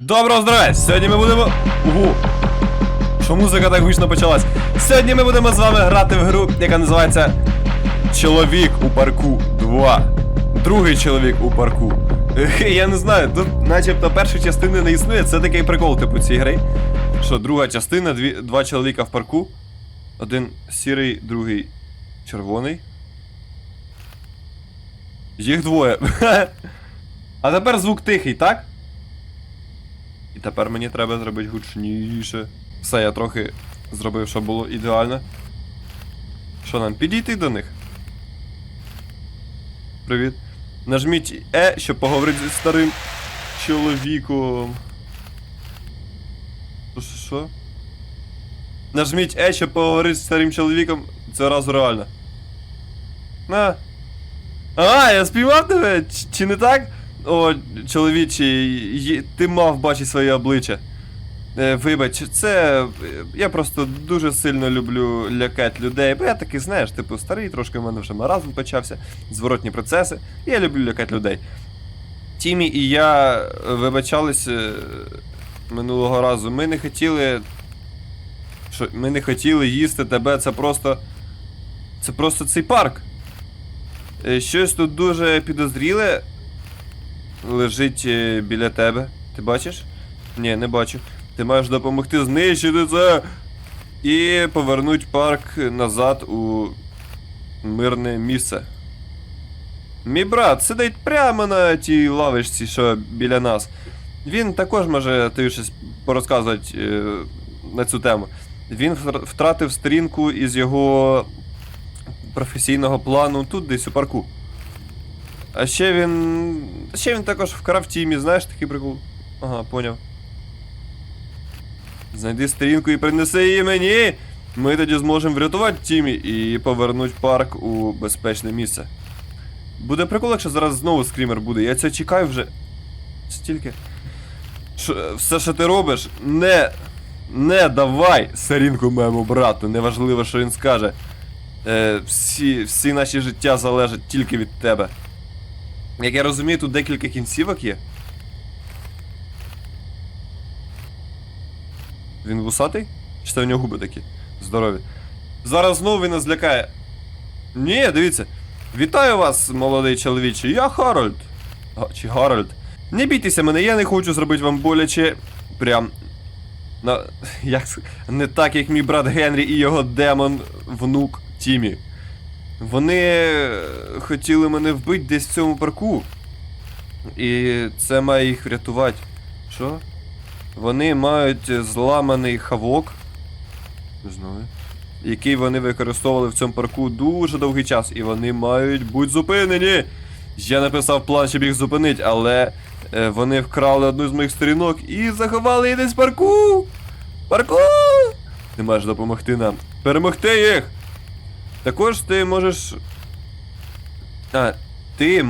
Доброго здоров'я! Сьогодні ми будемо. Угу. Що музика так гучно почалась? Сьогодні ми будемо з вами грати в гру, яка називається Чоловік у парку 2. Другий чоловік у парку. Ех, Я не знаю, тут начебто першої частини не існує. Це такий прикол, типу, цієї гри. Що друга частина, дві, два чоловіка в парку. Один сірий, другий червоний. Їх двоє. А тепер звук тихий, так? І тепер мені треба зробити гучніше. Все, я трохи зробив, щоб було ідеально. Що нам, підійти до них? Привіт. Нажміть Е, щоб поговорити зі старим чоловіком. Що? Нажміть Е, щоб поговорити з старим чоловіком. Це разу реально. На. А, я спіймав тебе? Чи не так? О, чоловіче, є- ти мав бачити своє обличчя. Е, вибач, це. Я просто дуже сильно люблю лякати людей, бо я такий, знаєш, типу, старий, трошки в мене вже маразм почався, зворотні процеси. Я люблю лякати людей. Тімі і я вибачались е, минулого разу. Ми не хотіли. Що, ми не хотіли їсти тебе, це просто. Це просто цей парк. Е, Щось тут дуже підозріле лежить е, біля тебе. Ти бачиш? Ні, не бачу. Ти маєш допомогти знищити це і повернути парк назад у мирне місце. Мій брат сидить прямо на тій лавочці, що біля нас. Він також може тобі щось порозказувати е, на цю тему. Він втр- втратив сторінку із його професійного плану тут десь у парку. А ще він. Ще він також в крафтімі, знаєш такий прикол. Ага, поняв. Знайди сторінку і принеси її мені. Ми тоді зможемо врятувати Тімі і повернути парк у безпечне місце. Буде прикол, якщо зараз знову скрімер буде. Я цього чекаю вже. Стільки. Що, все, що ти робиш, не. Не давай сторінку моєму брату, неважливо, що він скаже. Е, всі, всі наші життя залежать тільки від тебе. Як я розумію, тут декілька кінцівок є. Він вусатий? Чи це в нього губи такі? Здорові. Зараз знову він нас злякає. Ні, дивіться. Вітаю вас, молодий чоловіче. Я Харальд. Чи Гарольд. Не бійтеся мене, я не хочу зробити вам боляче. Прям. На... Як... Не так, як мій брат Генрі і його демон внук Тімі. Вони е, хотіли мене вбити десь в цьому парку. І це має їх врятувати. Що? Вони мають зламаний хавок. Не. Який вони використовували в цьому парку дуже довгий час. І вони мають бути зупинені. Я написав план, щоб їх зупинити, але е, вони вкрали одну з моїх сторінок і заховали її десь в парку. Парку! Ти маєш допомогти нам. Перемогти їх! Також ти можеш. А, ти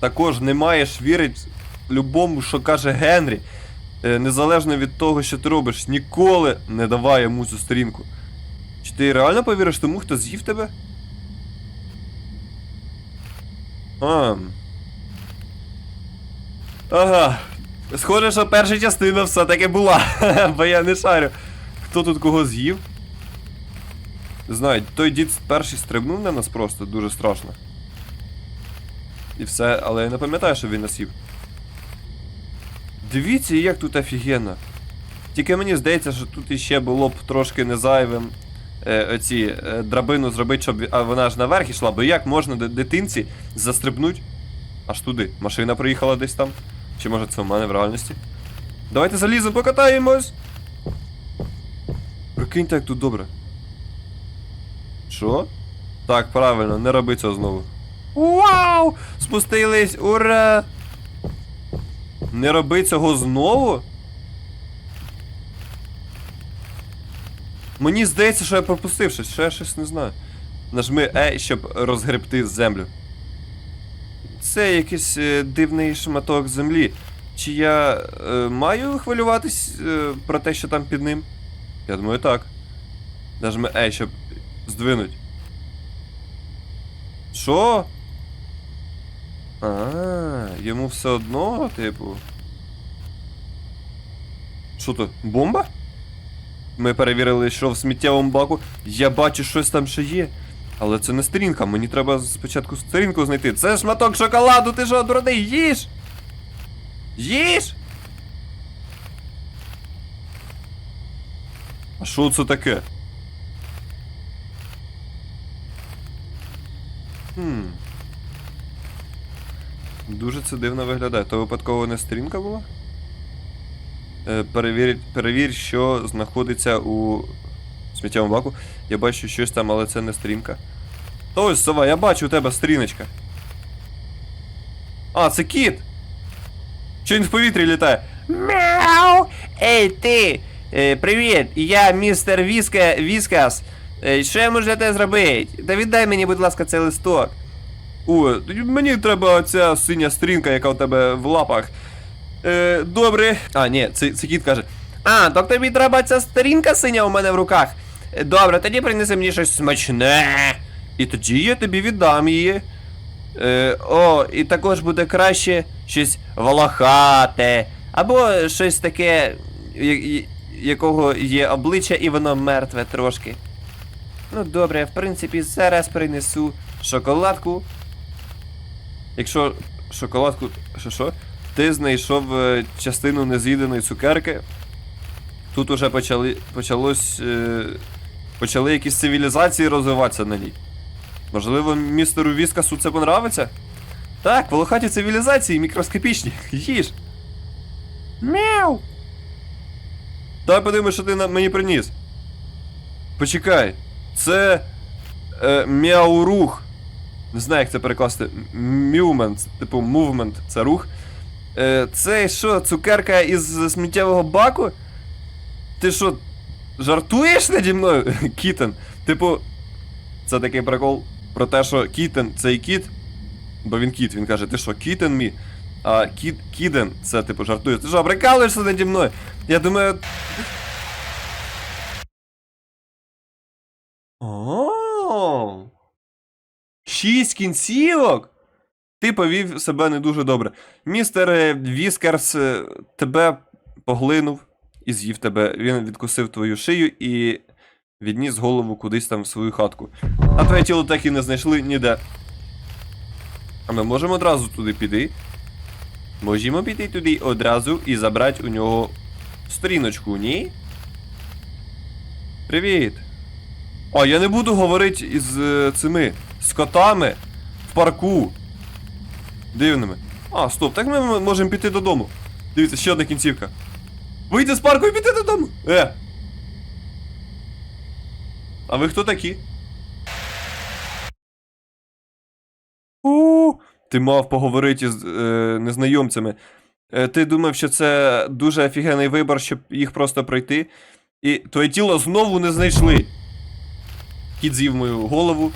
також не маєш вірити любому, що каже Генрі. Е, незалежно від того, що ти робиш, ніколи не давай йому цю сторінку. Чи ти реально повіриш тому, хто з'їв тебе? А. Ага. Схоже, що перша частина все-таки була. Бо я не шарю. Хто тут кого з'їв? Знаю, той дід перший стрибнув на нас просто дуже страшно. І все, але я не пам'ятаю, що він нас їв. Дивіться, як тут офігенно. Тільки мені здається, що тут іще було б трошки незайвим е, оці е, драбину зробити, щоб а вона ж наверх ішла, бо як можна ди- дитинці застрибнуть аж туди. Машина приїхала десь там. Чи може це в мене в реальності? Давайте заліземо, покатаємось! Прикиньте, як тут добре. Що? Так, правильно, не роби цього знову. Вау! Спустились! Ура! Не роби цього знову? Мені здається, що я пропустив щось, що я щось не знаю. Нажми E, щоб розгребти землю. Це якийсь е, дивний шматок землі. Чи я е, маю хвилюватись е, про те, що там під ним? Я думаю, так. Нажми E, щоб здвинуть. Що? А, йому все одно, типу. Що то? Бомба? Ми перевірили, що в сміттєвому баку. Я бачу, щось там ще є. Але це не сторінка, мені треба спочатку сторінку знайти. Це шматок шоколаду, ти що, дурний, їж! Їж! А що це таке? Хм. Дуже це дивно виглядає. То випадково не сторінка була? Е, перевір, перевір, що знаходиться у сміттєвому баку. Я бачу щось там, але це не сторінка. Та ось сова, я бачу у тебе сторіночка. А, це кіт! Що він в повітрі літає? Мяу! Ей, ти! Е, привіт, я містер Віска, Віскас. Е, що я можу для тебе зробити? Та віддай мені, будь ласка, цей листок. О, мені треба ця синя стрінка, яка у тебе в лапах. Е, добре. А, ні, це, це кіт каже. А, так тобі треба ця сторінка синя у мене в руках. Е, Добре, тоді принеси мені щось смачне. І тоді я тобі віддам її. Е, о, і також буде краще щось волохате. Або щось таке, якого є обличчя і воно мертве трошки. Ну добре, в принципі, зараз принесу шоколадку. Якщо шоколадку. Що що? Ти знайшов е, частину нез'їденої цукерки. Тут уже почали, почалось. Е, почали якісь цивілізації розвиватися на ній. Можливо, містеру Віскасу це понравиться? Так, волохаті цивілізації мікроскопічні. Їж. Мяу! Дай подивимось, що ти мені приніс. Почекай. Це. Е, мяурух. Не знаю, як це перекласти. Мювмент, типу мувмент, це рух. Е, це що, цукерка із сміттєвого баку? Ти що, жартуєш наді мною? Кітен. Типу, це такий прикол про те, що кітен цей кіт. Бо він кіт, він каже, ти що, кітен мій? А кіт, кіден, це типу жартуєш. Ти що, прикалуєшся наді мною? Я думаю. О. Шість кінцівок. Ти повів себе не дуже добре. Містер е, Віскерс е, тебе поглинув і з'їв тебе. Він відкусив твою шию і відніс голову кудись там в свою хатку. А твоє тіло так і не знайшли ніде. А ми можемо одразу туди піти. Можемо піти туди одразу і забрати у нього сторіночку, ні? Привіт. А, я не буду говорити із е, цими з котами в парку. Дивними. А, стоп, так ми можемо піти додому. Дивіться, ще одна кінцівка. Вийти з парку і піти додому. Е. А ви хто такі? У, ти мав поговорити з е, незнайомцями. Е, ти думав, що це дуже офігенний вибір, щоб їх просто пройти. І твоє тіло знову не знайшли. Кіт з'їв мою голову.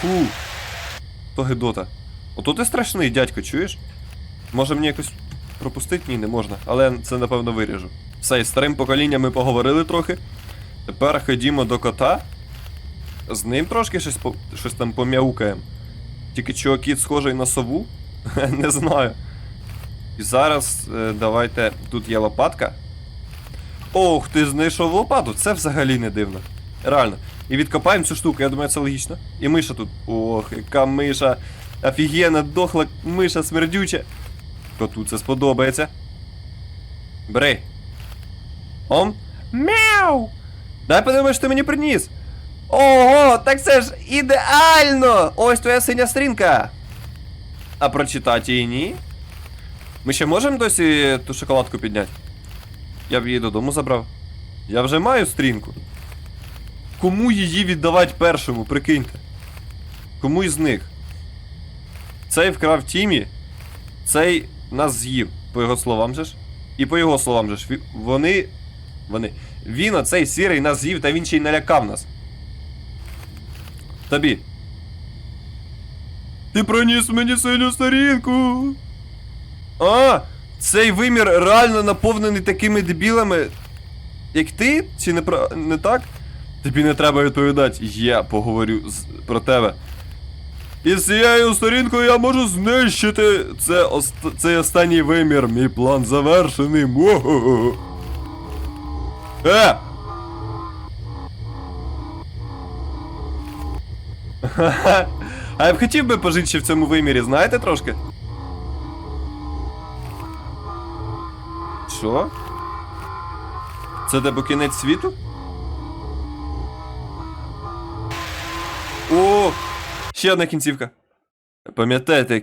Фу. То гидота. Ото ти страшний, дядько, чуєш? Може мені якось пропустити? Ні, не можна. Але це напевно виріжу. Все, із старим поколінням ми поговорили трохи. Тепер ходімо до кота. З ним трошки щось, по... щось там пом'яукаємо. Тільки чого кіт схожий на сову? не знаю. І зараз е, давайте. Тут є лопатка. Ох, ти знайшов лопату, це взагалі не дивно. Реально. І відкопаємо цю штуку, я думаю, це логічно. І миша тут. Ох, яка миша. Офігенна, дохла миша смердюча. Коту це сподобається. Бери. Ом. Мяу! Дай подивимось, що ти мені приніс. Ого, так це ж ідеально! Ось твоя синя стрінка. А прочитати її ні. Ми ще можемо досі ту шоколадку підняти? Я б її додому забрав. Я вже маю стрінку. Кому її віддавати першому, прикиньте? Кому із них? Цей вкрав Тімі, цей нас з'їв, по його словам же ж. І по його словам же ж. Вони. Вони. Він, оцей сірий, нас з'їв, та він ще й налякав нас. Тобі. Ти проніс мені синю сторінку. А, цей вимір реально наповнений такими дебілами, як ти? Чи не, не так? Тобі не треба відповідати. Я поговорю з... про тебе. І з цією сторінкою я можу знищити це ост... цей останній вимір. Мій план завершений. Мо-го-го. Е! А я б хотів би пожити ще в цьому вимірі, знаєте трошки? Що? Це типу кінець світу? Ще одна кінцівка. Пам'ятаєте,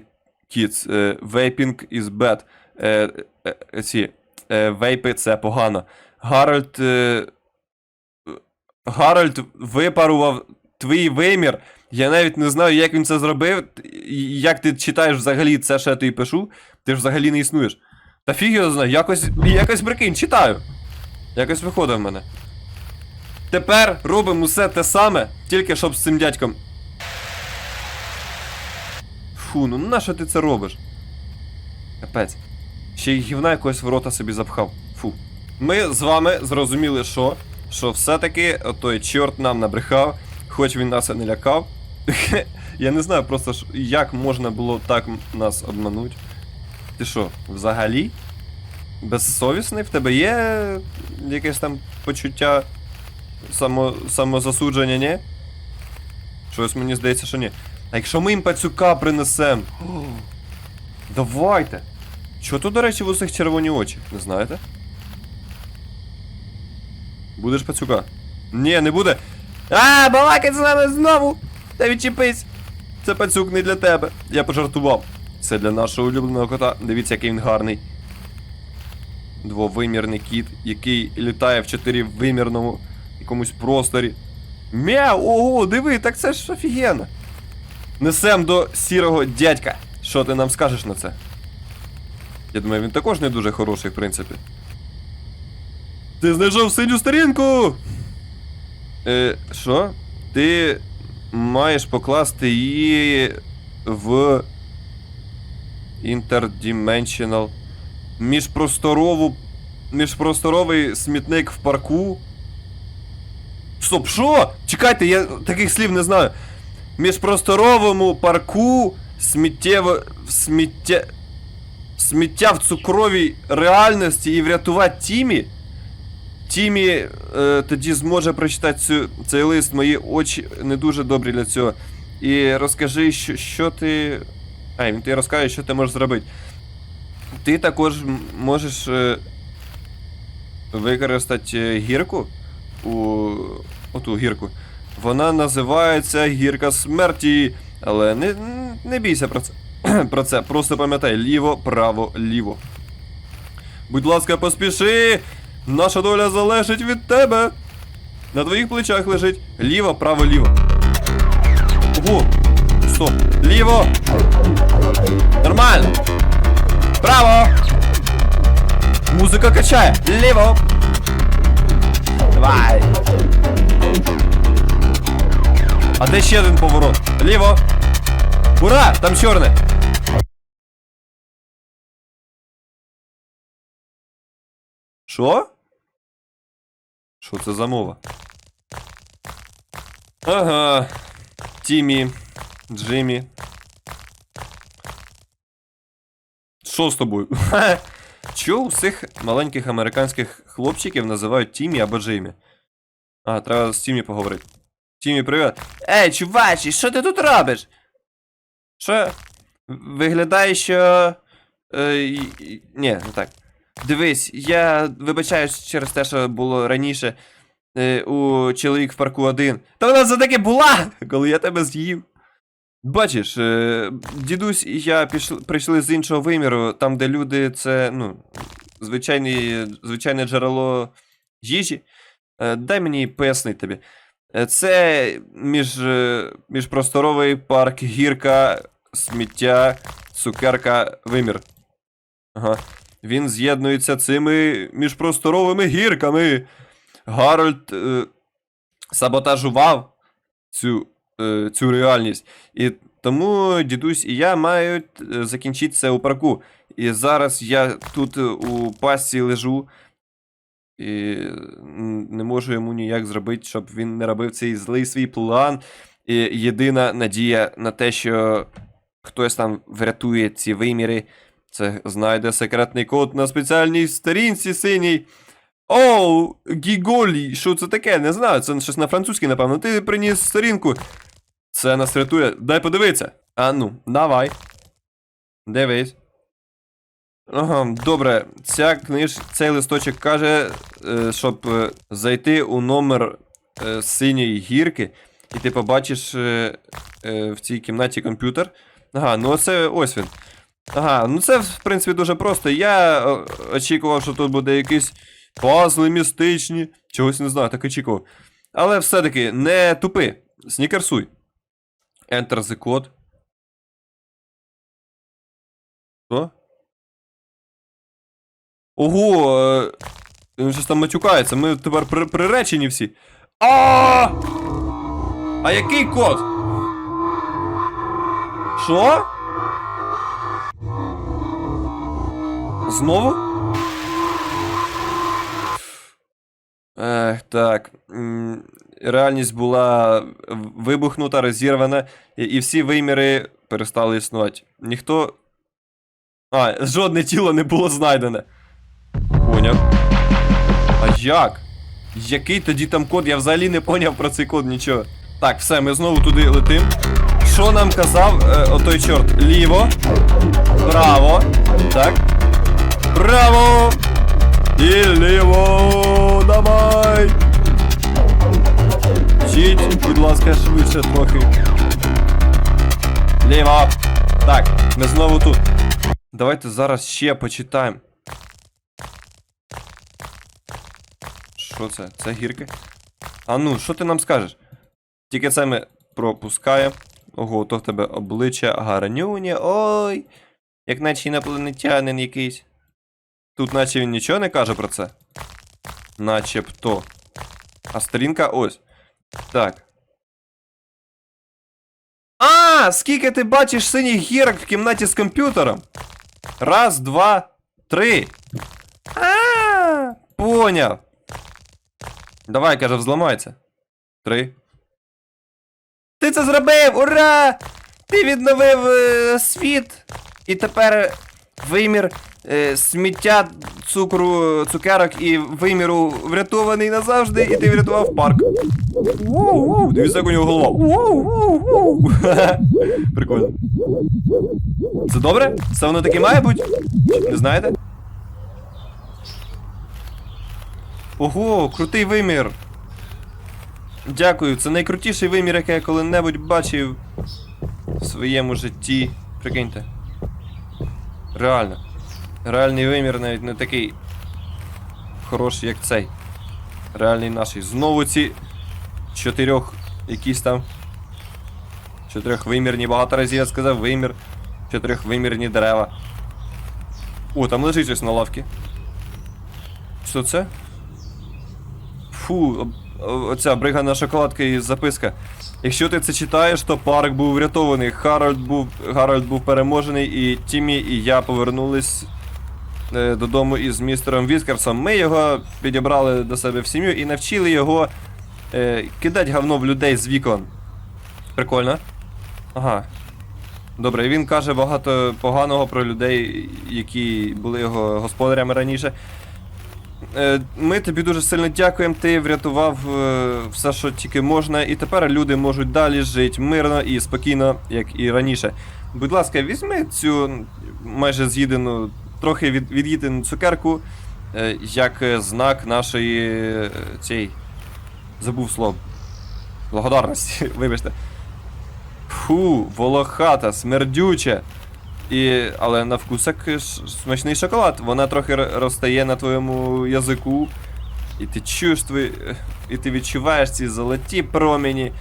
bad. Е, е, е, ці, вейпи це погано. Гарольд. Е, Гарольд випарував твій вимір. Я навіть не знаю, як він це зробив. Як ти читаєш взагалі це, що я тобі пишу, ти ж взагалі не існуєш. Та фіг його знає, якось, якось прикинь, читаю. Якось виходить в мене. Тепер робимо усе те саме, тільки щоб з цим дядьком. Фу, ну нащо ти це робиш? Капець. Ще й гівна якогось в рота собі запхав. Фу. Ми з вами зрозуміли, що? Що все-таки той чорт нам набрехав, хоч він нас і не лякав. Я не знаю просто, як можна було так нас обманути. Ти що, взагалі? Безсовісний? В тебе є якесь там почуття само, самозасудження, ні? Щось мені здається, що ні. А якщо ми їм пацюка принесем. Давайте. Чого тут, до речі, в усіх червоні очі, не знаєте? Будеш пацюка? Ні, не буде. А, балакать з нами знову! Та відчепись! Це пацюк не для тебе. Я пожартував. Це для нашого улюбленого кота. Дивіться, який він гарний. Двовимірний кіт, який літає в чотиривимірному якомусь просторі. Мяу, ого, диви, так це ж офігенно. Несем до сірого дядька. Що ти нам скажеш на це? Я думаю, він також не дуже хороший, в принципі. Ти знайшов синю сторінку! Е, що? Ти маєш покласти її в Interdimensional. Міжпросторову. Міжпросторовий смітник в парку. Стоп, що? Чекайте, я таких слів не знаю. Міжпросторовому парку сміттєво. сміття. Сміття в цукровій реальності і врятувати Тімі. Тімі е, тоді зможе прочитати цю, цей лист. Мої очі не дуже добрі для цього. І розкажи, що, що ти. А, він тобі розкаже, що ти можеш зробити. Ти також можеш е, використати е, гірку у оту гірку. Вона називається гірка смерті. Але не, не бійся про це. про це. Просто пам'ятай, ліво, право, ліво. Будь ласка, поспіши! Наша доля залежить від тебе. На твоїх плечах лежить ліво, право, ліво. Ого! Стоп! Ліво! Нормально! Право! Музика качає! Ліво! Давай! А де ще один поворот? Ліво! Ура! Там чорне! Що? Що це за мова? Ага. Тімі, Джиммі. Що з тобою? Чого усіх маленьких американських хлопчиків називають Тімі або Джиммі? А, треба з Тімі поговорити. Тімі, привіт. Ей, чувачі, що ти тут робиш? Що? Виглядає, що. Е, ні, не так. Дивись, я вибачаюсь через те, що було раніше е, у чоловік в парку один. Та вона за таки була, коли я тебе з'їв. Бачиш, е, дідусь і я пішли, прийшли з іншого виміру, там, де люди це, ну, звичайний, звичайне джерело їжі. Е, дай мені пояснити тобі. Е, Це між, е, міжпросторовий парк, гірка, сміття, цукерка, вимір. Ага. Він з'єднується цими міжпросторовими гірками. Гарольд е, саботажував цю, е, цю реальність. І тому дідусь і я мають е, закінчити це у парку. І зараз я тут у пасці лежу. І не можу йому ніяк зробити, щоб він не робив цей злий свій план. І єдина надія на те, що хтось там врятує ці виміри, це знайде секретний код на спеціальній сторінці синій. Оу, Гіголі, що це таке? Не знаю, це щось на французький, напевно. Ти приніс сторінку. Це нас рятує. Дай подивитися. А ну, давай. Дивись. Ага, добре. Ця книж, цей листочок каже, е, щоб е, зайти у номер е, синьої гірки, і ти побачиш в цій кімнаті комп'ютер. Ага, ну це ось він. Ага, ну це в принципі дуже просто. Я очікував, що тут буде якісь пазли містичні. Чогось не знаю, так очікував. Але все-таки не тупи. Снікерсуй. Enter the code. Ого! е, Він щось там матюкається. Ми тепер при- приречені всі. А! А який код? Що? Знову? Ех, так. Реальність була вибухнута, розірвана, і, і всі виміри перестали існувати. Ніхто. А, жодне тіло не було знайдене. Поняв. А як? Який тоді там код? Я взагалі не поняв про цей код нічого. Так, все, ми знову туди летим. Що нам казав е, отой чорт? Ліво. Право. Так. Право! І ліво! Давай! Чіть, будь ласка, швидше трохи. Ліво! Так, ми знову тут. Давайте зараз ще почитаємо. Що це? Це гірки? А ну, що ти нам скажеш? Тільки це ми пропускаємо. Ого, то в тебе обличчя гарнюня. Ой! Як наче інопланетянин якийсь. Тут наче він нічого не каже про це. Начебто. А сторінка ось. Так. А, скільки ти бачиш синіх гірок в кімнаті з комп'ютером? Раз, два, три. А, поняв. Давай, каже, взламайся. Три. Ти це зробив! Ура! Ти відновив е, світ! І тепер вимір е, сміття, цукру, цукерок і виміру врятований назавжди, і ти врятував парк. Воу-воу, дивіться, як у нього голова. Воу-воу-воу. Прикольно. Це добре? Це воно таке має бути? Не знаєте? Ого, крутий вимір. Дякую, це найкрутіший вимір, який я коли-небудь бачив в своєму житті. Прикиньте. Реально. Реальний вимір навіть не такий хороший, як цей. Реальний наш. Знову ці чотирьох якісь там. Чотирьохвимірні, багато разів я сказав вимір. Чотирьохвимірні дерева. О, там лежить щось на лавці. Що це? Фу, оця бригана шоколадка і записка. Якщо ти це читаєш, то парк був врятований. Харальд був, Гарольд був переможений, і Тімі і я повернулись е, додому із містером Віскерсом. Ми його підібрали до себе в сім'ю і навчили його е, кидати говно в людей з вікон. Прикольно. Ага. Добре, він каже багато поганого про людей, які були його господарями раніше. Е, Ми тобі дуже сильно дякуємо. Ти врятував е, все, що тільки можна, і тепер люди можуть далі жити мирно і спокійно, як і раніше. Будь ласка, візьми цю майже з'їдену, трохи від, від'їдену цукерку, е, як знак нашої цієї. Забув слово. Благодарності, вибачте. Фу, волохата, смердюча. І, але на вкусок смачний шоколад. Вона трохи розтає на твоєму язику. І ти чуєш твої. І ти відчуваєш ці золоті промені,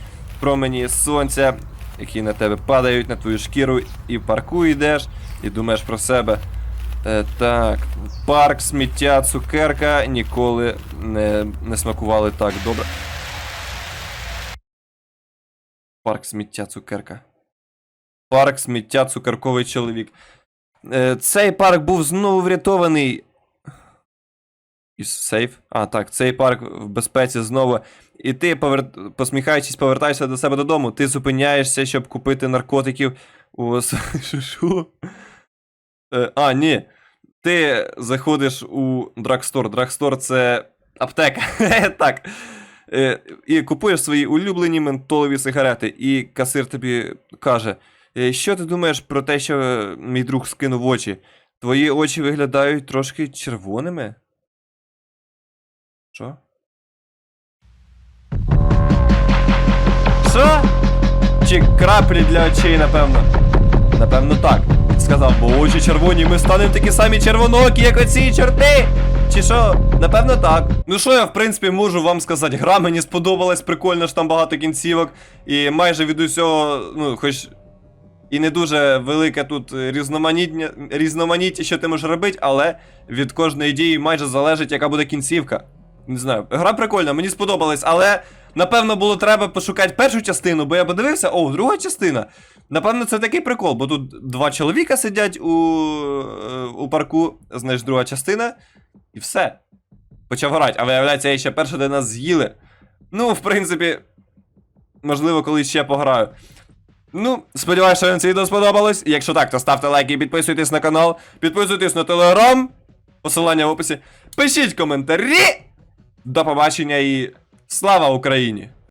промені сонця, які на тебе падають, на твою шкіру, і в парку йдеш, і думаєш про себе. Е, так, парк, сміття, цукерка ніколи не, не смакували так добре. Парк, сміття, цукерка. Парк, сміття, цукерковий чоловік. Е, цей парк був знову врятований. Із сейф. А, так, цей парк в безпеці знову. І ти, повер... посміхаючись, повертаєшся до себе додому. Ти зупиняєшся, щоб купити наркотиків у Що? Е, А, ні. Ти заходиш у драгстор. Драгстор це аптека. так. Е, І купуєш свої улюблені ментолові сигарети, і касир тобі каже: «Е, Що ти думаєш про те, що е, мій друг скинув очі? Твої очі виглядають трошки червоними. Що? Що? Чи краплі для очей, напевно? Напевно, так. Сказав, бо очі червоні, ми станемо такі самі червонокі, як оці чорти. Чи що? Напевно, так. Ну що я, в принципі, можу вам сказати, гра мені сподобалась, прикольно ж там багато кінцівок. І майже від усього, ну, хоч і не дуже велике тут різноманіття, різноманіття, що ти можеш робити, але від кожної дії майже залежить, яка буде кінцівка. Не знаю, гра прикольна, мені сподобалась, але напевно було треба пошукати першу частину, бо я подивився, о, друга частина. Напевно, це такий прикол, бо тут два чоловіка сидять у, е, у парку, знаєш, друга частина, і все. Почав грати, а виявляється, я ще перше, де нас з'їли. Ну, в принципі, можливо, колись ще пограю. Ну, сподіваюся, що вам це відео сподобалось. Якщо так, то ставте лайки і підписуйтесь на канал. Підписуйтесь на телеграм. Посилання в описі. Пишіть коментарі. До побачення і слава Україні!